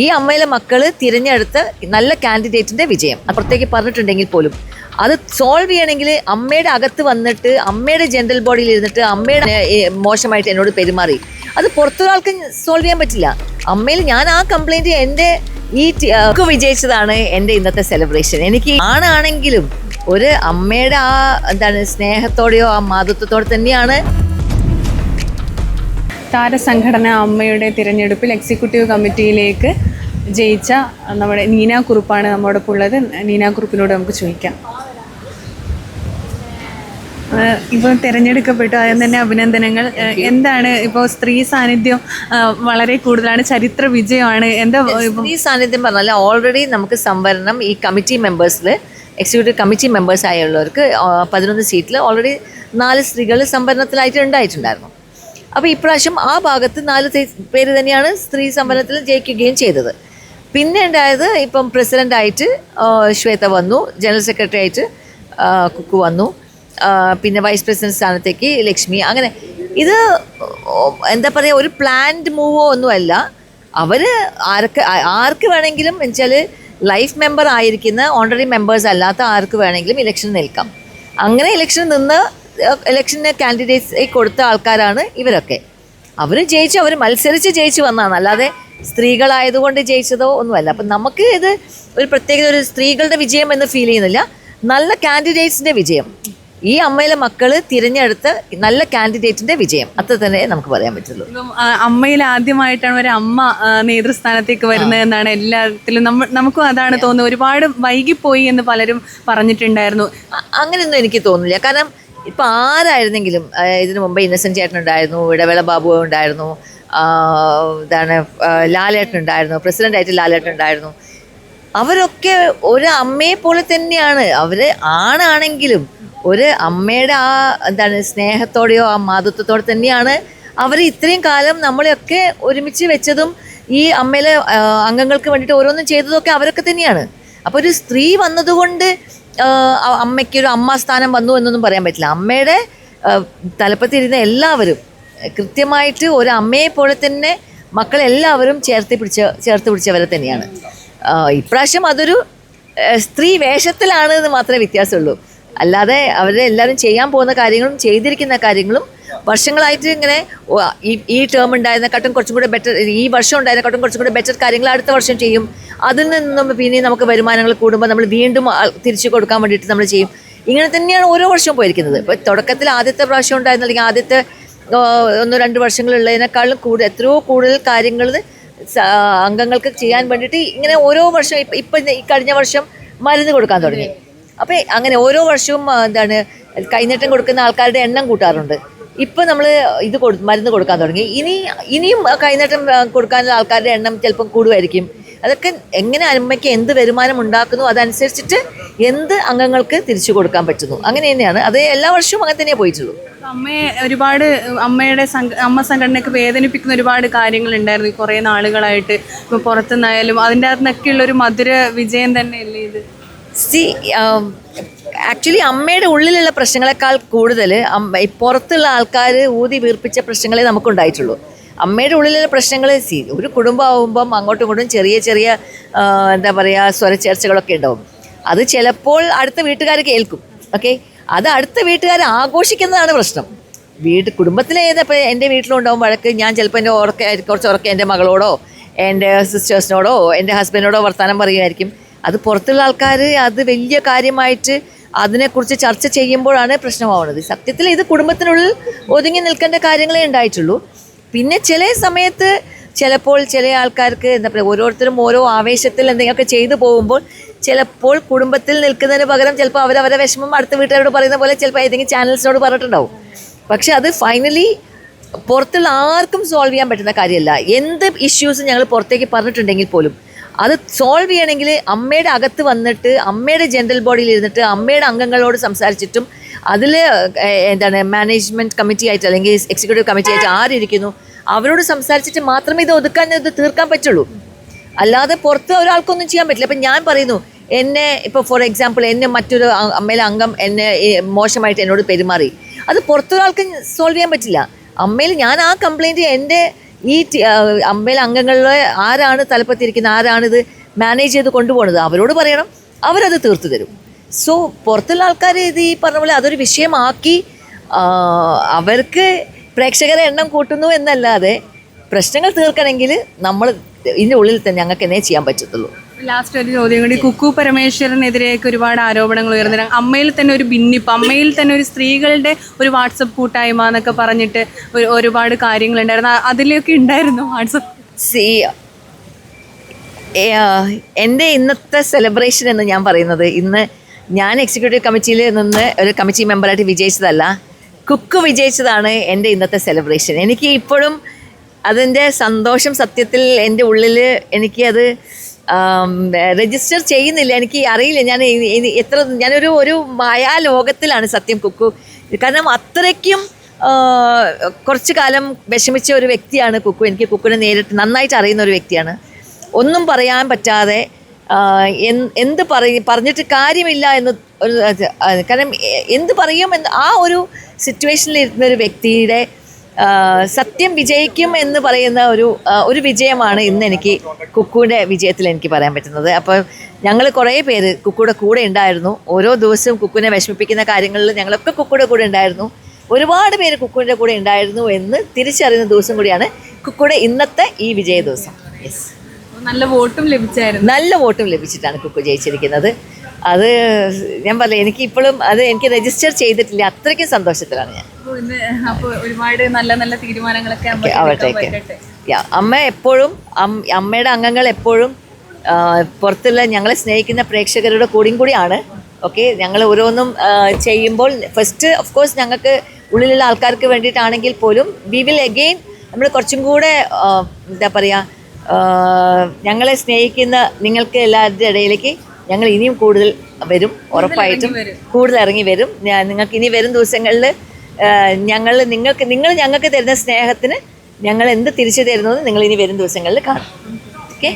ഈ അമ്മയിലെ മക്കൾ തിരഞ്ഞെടുത്ത നല്ല കാൻഡിഡേറ്റിന്റെ വിജയം. അപ്പുറത്തേക്ക് പറഞ്ഞിട്ടുണ്ടെങ്കിൽ പോലും. അത് സോൾവ് ചെയ്യണമെങ്കിൽ അമ്മയുടെ അകത്ത് വന്നിട്ട് അമ്മയുടെ ജനറൽ ബോഡിയിൽ ഇരുന്നിട്ട് അമ്മയുടെ മോശമായിട്ട് എന്നോട് പെരുമാറി. അത് പുറത്തൊരാൾക്ക് സോൾവ് ചെയ്യാൻ പറ്റില്ല. അമ്മയിൽ ഞാൻ ആ കംപ്ലൈന്റ് എന്റെ ഈ വിജയിച്ചതാണ് എന്റെ ഇന്നത്തെ സെലിബ്രേഷൻ എനിക്ക് ആണാണെങ്കിലും ഒരു അമ്മയുടെ ആ എന്താണ് സ്നേഹത്തോടെയോ ആ മാതൃത്വത്തോടെ തന്നെയാണ് താരസംഘടന അമ്മയുടെ തിരഞ്ഞെടുപ്പിൽ എക്സിക്യൂട്ടീവ് കമ്മിറ്റിയിലേക്ക് ജയിച്ച നമ്മുടെ നീന കുറുപ്പാണ് നമ്മോടൊപ്പം ഉള്ളത്. നീന കുറുപ്പിനോട് നമുക്ക് ചോദിക്കാം. ഇപ്പോൾ തിരഞ്ഞെടുക്കപ്പെട്ടു. അതിന് തന്നെ അഭിനന്ദനങ്ങൾ. എന്താണ് ഇപ്പോൾ സ്ത്രീ സാന്നിധ്യം വളരെ കൂടുതലാണ്. ചരിത്ര വിജയമാണ്. എന്താ സ്ത്രീ സാന്നിധ്യം പറഞ്ഞാൽ ഓൾറെഡി നമുക്ക് സംവരണം ഈ കമ്മിറ്റി മെമ്പേഴ്സിൽ എക്സിക്യൂട്ടീവ് കമ്മിറ്റി മെമ്പേഴ്സ് ആയുള്ളവർക്ക് പതിനൊന്ന് സീറ്റിൽ ഓൾറെഡി നാല് സ്ത്രീകൾ സംവരണത്തിലായിട്ട് ഉണ്ടായിട്ടുണ്ടായിരുന്നു. അപ്പോൾ ഇപ്രാവശ്യം ആ ഭാഗത്ത് നാല് പേര് തന്നെയാണ് സ്ത്രീ സംവരണത്തിൽ ജയിക്കുകയും ചെയ്തത്. പിന്നെ ഉണ്ടായത് ഇപ്പം പ്രസിഡന്റായിട്ട് ശ്വേത വന്നു ജനറൽ സെക്രട്ടറി ആയിട്ട് കുക്ക് വന്നു. പിന്നെ വൈസ് പ്രസിഡന്റ് സ്ഥാനത്തേക്ക് ലക്ഷ്മി. അങ്ങനെ ഇത് എന്താ പറയുക ഒരു പ്ലാൻഡ് മൂവോ ഒന്നുമല്ല. അവർ ആർക്ക് ആർക്ക് വേണമെങ്കിലും വെച്ചാൽ ലൈഫ് മെമ്പർ ആയിരിക്കുന്ന ഓൾറെഡി മെമ്പേഴ്സ് അല്ലാത്ത ആർക്ക് വേണമെങ്കിലും ഇലക്ഷൻ നിൽക്കാം. അങ്ങനെ ഇലക്ഷൻ നിന്ന് ഇലക്ഷന് കാൻഡിഡേറ്റ്സ് കൊടുത്ത ആൾക്കാരാണ് ഇവരൊക്കെ. അവർ ജയിച്ചു അവർ മത്സരിച്ച് ജയിച്ചു വന്നതാണ്. അല്ലാതെ സ്ത്രീകളായതുകൊണ്ട് ജയിച്ചതോ ഒന്നുമല്ല. അപ്പം നമുക്ക് ഇത് ഒരു പ്രത്യേക ഒരു സ്ത്രീകളുടെ വിജയം എന്ന് ഫീൽ ചെയ്യുന്നില്ല. നല്ല കാൻഡിഡേറ്റ്സിന്റെ വിജയം. ഈ അമ്മയിലെ മക്കൾ തിരഞ്ഞെടുത്ത് നല്ല കാൻഡിഡേറ്റിന്റെ വിജയം. അത്ര തന്നെ നമുക്ക് പറയാൻ പറ്റുള്ളൂ. അമ്മയിൽ ആദ്യമായിട്ടാണ് ഒരു അമ്മ നേതൃസ്ഥാനത്തേക്ക് വരുന്നത് എന്നാണ് എല്ലാത്തിലും നമുക്കും അതാണ് തോന്നുന്നത്. ഒരുപാട് വൈകിപ്പോയി എന്ന് പലരും പറഞ്ഞിട്ടുണ്ടായിരുന്നു. അങ്ങനെയൊന്നും എനിക്ക് തോന്നില്ല കാരണം ഇപ്പൊ ആരായിരുന്നെങ്കിലും ഇതിനു മുമ്പ് ഇന്നസെന്റ് ചേട്ടൻ ഉണ്ടായിരുന്നു ഇടവേള ബാബു ഉണ്ടായിരുന്നു. ഇതാണ് ലാലേട്ടൻ ഉണ്ടായിരുന്നു പ്രസിഡന്റ് ആയിട്ട് ലാലേട്ടൻ ഉണ്ടായിരുന്നു. അവരൊക്കെ ഒരു അമ്മയെ പോലെ തന്നെയാണ്. അവർ ആണാണെങ്കിലും ഒരു അമ്മയുടെ ആ എന്താണ് സ്നേഹത്തോടെയോ ആ മാതൃത്വത്തോടെ തന്നെയാണ് അവർ ഇത്രയും കാലം നമ്മളെയൊക്കെ ഒരുമിച്ച് വെച്ചതും ഈ അമ്മയിലെ അംഗങ്ങൾക്ക് വേണ്ടിയിട്ട് ഓരോന്നും ചെയ്തതൊക്കെ അവരൊക്കെ തന്നെയാണ്. അപ്പോൾ ഒരു സ്ത്രീ വന്നതുകൊണ്ട് അമ്മയ്ക്കൊരു അമ്മ സ്ഥാനം വന്നു എന്നൊന്നും പറയാൻ പറ്റില്ല. അമ്മയുടെ തലപ്പത്തിരുന്ന എല്ലാവരും കൃത്യമായിട്ട് ഒരു അമ്മയെ പോലെ തന്നെ മക്കളെല്ലാവരും ചേർത്ത് പിടിച്ച ചേർത്ത് പിടിച്ചവരെ തന്നെയാണ്. ഇപ്രാവശ്യം അതൊരു സ്ത്രീ വേഷത്തിലാണ് എന്ന് മാത്രമേ വ്യത്യാസമുള്ളൂ. അല്ലാതെ അവരെ എല്ലാവരും ചെയ്യാൻ പോകുന്ന കാര്യങ്ങളും ചെയ്തിരിക്കുന്ന കാര്യങ്ങളും വർഷങ്ങളായിട്ട് ഇങ്ങനെ ഈ ടേം ഉണ്ടായിരുന്നക്കാട്ടും കുറച്ചും കൂടെ ബെറ്റർ ഈ വർഷം ഉണ്ടായിരുന്നക്കാട്ടും കുറച്ചും കൂടെ ബെറ്റർ കാര്യങ്ങൾ അടുത്ത വർഷം ചെയ്യും. അതിൽ നിന്നും പിന്നെ നമുക്ക് വരുമാനങ്ങൾ കൂടുമ്പോൾ നമ്മൾ വീണ്ടും തിരിച്ചു കൊടുക്കാൻ വേണ്ടിയിട്ട് നമ്മൾ ചെയ്യും. ഇങ്ങനെ തന്നെയാണ് ഓരോ വർഷവും പോയിരിക്കുന്നത്. ഇപ്പോൾ തുടക്കത്തിൽ ആദ്യത്തെ പ്രാവശ്യം ഉണ്ടായിരുന്ന അല്ലെങ്കിൽ ആദ്യത്തെ ഒന്നോ രണ്ട് വർഷങ്ങളുള്ളതിനേക്കാളും കൂടുതൽ എത്രയോ കൂടുതൽ കാര്യങ്ങൾ അംഗങ്ങൾക്ക് ചെയ്യാൻ വേണ്ടിയിട്ട് ഇങ്ങനെ ഓരോ വർഷം ഇപ്പം ഇപ്പം ഈ കഴിഞ്ഞ വർഷം മരുന്ന് കൊടുക്കാൻ തുടങ്ങി. അപ്പോൾ അങ്ങനെ ഓരോ വർഷവും എന്താണ് കൈനീട്ടം കൊടുക്കുന്ന ആൾക്കാരുടെ എണ്ണം കൂട്ടാറുണ്ട്. ഇപ്പം നമ്മൾ ഇത് കൊടു മരുന്ന് കൊടുക്കാൻ തുടങ്ങി. ഇനി ഇനിയും കൈനീട്ടം കൊടുക്കാനുള്ള ആൾക്കാരുടെ എണ്ണം ചിലപ്പം കൂടുമായിരിക്കും അതൊക്കെ എങ്ങനെ അമ്മയ്ക്ക് എന്ത് വരുമാനം ഉണ്ടാക്കുന്നു അതനുസരിച്ചിട്ട് എന്ത് അംഗങ്ങൾക്ക് തിരിച്ചു കൊടുക്കാൻ പറ്റുന്നു. അങ്ങനെ തന്നെയാണ്. അത് എല്ലാ വർഷവും അങ്ങനെ തന്നെയാണ് പോയിട്ടുള്ളൂ. അമ്മയെ ഒരുപാട് അമ്മയുടെ അമ്മ സംഘടനയൊക്കെ വേദനിപ്പിക്കുന്ന ഒരുപാട് കാര്യങ്ങളുണ്ടായിരുന്നു കുറേ നാളുകളായിട്ട്. ഇപ്പോൾ പുറത്തുനിന്നായാലും അതിന്റെ അകത്തുനിന്നൊക്കെയുള്ള ഒരു മധുര വിജയം തന്നെ അല്ലേ ഇത്? സി ആക്ച്വലി അമ്മയുടെ ഉള്ളിലുള്ള പ്രശ്നങ്ങളെക്കാൾ കൂടുതൽ പുറത്തുള്ള ആൾക്കാർ ഊതി വീർപ്പിച്ച പ്രശ്നങ്ങളെ നമുക്കുണ്ടായിട്ടുള്ളൂ. അമ്മയുടെ ഉള്ളിലുള്ള പ്രശ്നങ്ങൾ ഒരു കുടുംബമാകുമ്പം അങ്ങോട്ടും ഇങ്ങോട്ടും ചെറിയ ചെറിയ എന്താ പറയുക സ്വരച്ചേർച്ചകളൊക്കെ ഉണ്ടാവും. അത് ചിലപ്പോൾ അടുത്ത വീട്ടുകാർ കേൾക്കും ഓക്കെ അത് അടുത്ത വീട്ടുകാർ ആഘോഷിക്കുന്നതാണ് പ്രശ്നം. വീട് കുടുംബത്തിലെ ഏതപ്പോൾ എന്റെ വീട്ടിലുണ്ടാവും വഴക്ക് ഞാൻ ചിലപ്പോൾ എന്റെ ഉറക്കെ കുറച്ച് ഉറക്കെ എന്റെ മകളോടോ എന്റെ സിസ്റ്റേഴ്സിനോടോ എന്റെ ഹസ്ബൻഡിനോടോ വർത്തമാനം പറയുമായിരിക്കും. അത് പുറത്തുള്ള ആൾക്കാർ അത് വലിയ കാര്യമായിട്ട് അതിനെക്കുറിച്ച് ചർച്ച ചെയ്യുമ്പോഴാണ് പ്രശ്നമാവുന്നത്. സത്യത്തിൽ ഇത് കുടുംബത്തിനുള്ളിൽ ഒതുങ്ങി നിൽക്കേണ്ട കാര്യങ്ങളേ ഉണ്ടായിട്ടുള്ളൂ. പിന്നെ ചില സമയത്ത് ചിലപ്പോൾ ചില ആൾക്കാർക്ക് എന്താ പറയുക ഓരോരുത്തരും ഓരോ ആവേശത്തിൽ എന്തെങ്കിലുമൊക്കെ ചെയ്തു പോകുമ്പോൾ ചിലപ്പോൾ കുടുംബത്തിൽ നിൽക്കുന്നതിന് പകരം ചിലപ്പോൾ അവരവരെ വിഷമം അടുത്ത വീട്ടുകാരോട് പറയുന്ന പോലെ ചിലപ്പോൾ ഏതെങ്കിലും ചാനൽസിനോട് പറഞ്ഞിട്ടുണ്ടാവും. പക്ഷെ അത് ഫൈനലി പുറത്തുള്ള ആർക്കും സോൾവ് ചെയ്യാൻ പറ്റുന്ന കാര്യമല്ല. എന്ത് ഇഷ്യൂസ് ഞങ്ങൾ പുറത്തേക്ക് പറഞ്ഞിട്ടുണ്ടെങ്കിൽ പോലും അത് സോൾവ് ചെയ്യണമെങ്കിൽ അമ്മയുടെ അകത്ത് വന്നിട്ട് അമ്മയുടെ ജനറൽ ബോഡിയിൽ ഇരുന്നിട്ട് അമ്മയുടെ അംഗങ്ങളോട് സംസാരിച്ചിട്ടും അതിൽ എന്താണ് മാനേജ്മെന്റ് കമ്മിറ്റി ആയിട്ട് അല്ലെങ്കിൽ എക്സിക്യൂട്ടീവ് കമ്മിറ്റി ആയിട്ട് ആരിയ്ക്കുന്നു അവരോട് സംസാരിച്ചിട്ട് മാത്രമേ ഇത് ഒതുക്കാൻ ഇത് തീർക്കാൻ പറ്റുള്ളൂ. അല്ലാതെ പുറത്ത് ഒരാൾക്കൊന്നും ചെയ്യാൻ പറ്റില്ല. അപ്പം ഞാൻ പറയുന്നു എന്നെ ഇപ്പോൾ ഫോർ എക്സാമ്പിൾ എന്നെ മറ്റൊരു അമ്മയിലെ അംഗം എന്നെ മോശമായിട്ട് എന്നോട് പെരുമാറി. അത് പുറത്തൊരാൾക്ക് സോൾവ് ചെയ്യാൻ പറ്റില്ല. അമ്മയിൽ ഞാൻ ആ കംപ്ലൈന്റ് എന്റെ ഈ അമ്മയിലെ അംഗങ്ങളിലെ ആരാണ് തലപ്പത്തിരിക്കുന്നത് ആരാണിത് മാനേജ് ചെയ്ത് കൊണ്ടുപോകുന്നത് അവരോട് പറയണം. അവരത് തീർത്തു തരും. സോ പുറത്തുള്ള ആൾക്കാർ ഇത് ഈ പറഞ്ഞ പോലെ അതൊരു വിഷയമാക്കി അവർക്ക് പ്രേക്ഷകരെ എണ്ണം കൂട്ടുന്നു എന്നല്ലാതെ പ്രശ്നങ്ങൾ തീർക്കണമെങ്കിൽ നമ്മൾ ഇതിന്റെ ഉള്ളിൽ തന്നെ ഞങ്ങൾക്ക് എന്നേ ചെയ്യാൻ പറ്റത്തുള്ളൂ. ലാസ്റ്റ് ഒരു ചോദ്യം കൂടി. കുക്കു പരമേശ്വരനെതിരെയൊക്കെ ഒരുപാട് ആരോപണങ്ങൾ ഉയർന്നിരുന്നു. അമ്മയിൽ തന്നെ ഒരു ഭിന്നിപ്പ് അമ്മയിൽ തന്നെ ഒരു സ്ത്രീകളുടെ ഒരു വാട്സപ്പ് കൂട്ടായ്മ എന്നൊക്കെ പറഞ്ഞിട്ട് ഒരു- ഒരുപാട് കാര്യങ്ങളുണ്ടായിരുന്നു. ഉണ്ടായിരുന്നു അതിലൊക്കെ ഉണ്ടായിരുന്നു വാട്സപ്പ്? സി എന്റെ ഇന്നത്തെ സെലിബ്രേഷൻ എന്ന് ഞാൻ പറയുന്നത് ഇന്ന് ഞാൻ എക്സിക്യൂട്ടീവ് കമ്മിറ്റിയിൽ നിന്ന് ഒരു കമ്മിറ്റി മെമ്പറായിട്ട് വിജയിച്ചതല്ല. കുക്ക് വിജയിച്ചതാണ് എന്റെ ഇന്നത്തെ സെലിബ്രേഷൻ എനിക്ക് ഇപ്പോഴും അതിന്റെ സന്തോഷം സത്യത്തിൽ എന്റെ ഉള്ളിൽ എനിക്ക് അത് രജിസ്റ്റർ ചെയ്യുന്നില്ല. എനിക്ക് അറിയില്ല. ഞാൻ എത്ര ഞാനൊരു ഒരു മായാലോകത്തിലാണ് സത്യം കുക്കു കാരണം അത്രയ്ക്കും കുറച്ച് കാലം വിഷമിച്ച ഒരു വ്യക്തിയാണ് കുക്കു എനിക്ക് കുക്കുനെ നേരിട്ട് നന്നായിട്ട് അറിയുന്ന ഒരു വ്യക്തിയാണ്. ഒന്നും പറയാൻ പറ്റാതെ എന്ത് പറയും പറഞ്ഞിട്ട് കാര്യമില്ല എന്ന് ഒരു കാരണം എന്ത് പറയും എന്ന് ആ ഒരു സിറ്റുവേഷനിൽ ഇരുന്ന ഒരു വ്യക്തിയുടെ സത്യം വിജയിക്കും എന്ന് പറയുന്ന ഒരു ഒരു വിജയമാണ് ഇന്ന് എനിക്ക് കുക്കുവിന്റെ വിജയത്തിൽ എനിക്ക് പറയാൻ പറ്റുന്നത്. അപ്പോൾ ഞങ്ങൾ കുറേ പേര് കുക്കുയുടെ കൂടെ ഉണ്ടായിരുന്നു. ഓരോ ദിവസവും കുക്കുവിനെ വിഷമിപ്പിക്കുന്ന കാര്യങ്ങളിൽ ഞങ്ങളൊക്കെ കുക്കുയുടെ കൂടെ ഉണ്ടായിരുന്നു. ഒരുപാട് പേര് കുക്കുവിന്റെ കൂടെ ഉണ്ടായിരുന്നു എന്ന് തിരിച്ചറിയുന്ന ദിവസം കൂടിയാണ് കുക്കുയുടെ ഇന്നത്തെ ഈ വിജയ ദിവസം യെസ് നല്ല വോട്ടും ലഭിച്ചായിരുന്നു. നല്ല വോട്ടും ലഭിച്ചിട്ടാണ് കുക്കു ജയിച്ചിരിക്കുന്നത്. അത് ഞാൻ പറയാം എനിക്ക് ഇപ്പോഴും അത് എനിക്ക് രജിസ്റ്റർ ചെയ്തിട്ടില്ല. അത്രയ്ക്കും സന്തോഷത്തിലാണ് ഞാൻ. അപ്പോൾ ഒരുപാട് നല്ല നല്ല തീരുമാനങ്ങളൊക്കെ ആവട്ടെ അമ്മ എപ്പോഴും അമ്മയുടെ അംഗങ്ങൾ എപ്പോഴും പുറത്തുള്ള ഞങ്ങളെ സ്നേഹിക്കുന്ന പ്രേക്ഷകരുടെ കൂടിയും കൂടിയാണ്. ഓക്കെ ഞങ്ങൾ ഓരോന്നും ചെയ്യുമ്പോൾ ഫസ്റ്റ് ഓഫ് കോഴ്സ് ഞങ്ങൾക്ക് ഉള്ളിലുള്ള ആൾക്കാർക്ക് വേണ്ടിയിട്ടാണെങ്കിൽ പോലും വി വിൽ അഗെയിൻ നമ്മൾ കുറച്ചും കൂടെ എന്താ പറയുക ഞങ്ങളെ സ്നേഹിക്കുന്ന നിങ്ങൾക്ക് എല്ലാവരുടെ ഇടയിലേക്ക് ഞങ്ങൾ ഇനിയും കൂടുതൽ വരും ഉറപ്പായിട്ടും കൂടുതൽ ഇറങ്ങി വരും. ഞാൻ നിങ്ങൾക്ക് ഇനി വരും ദിവസങ്ങളിൽ ഞങ്ങൾ നിങ്ങൾക്ക് നിങ്ങൾ ഞങ്ങൾക്ക് തരുന്ന സ്നേഹത്തിന് ഞങ്ങൾ എന്ത് തിരിച്ചു തരുന്നത് നിങ്ങൾ ഇനി വരും ദിവസങ്ങളിൽ കാണും. ഓക്കെ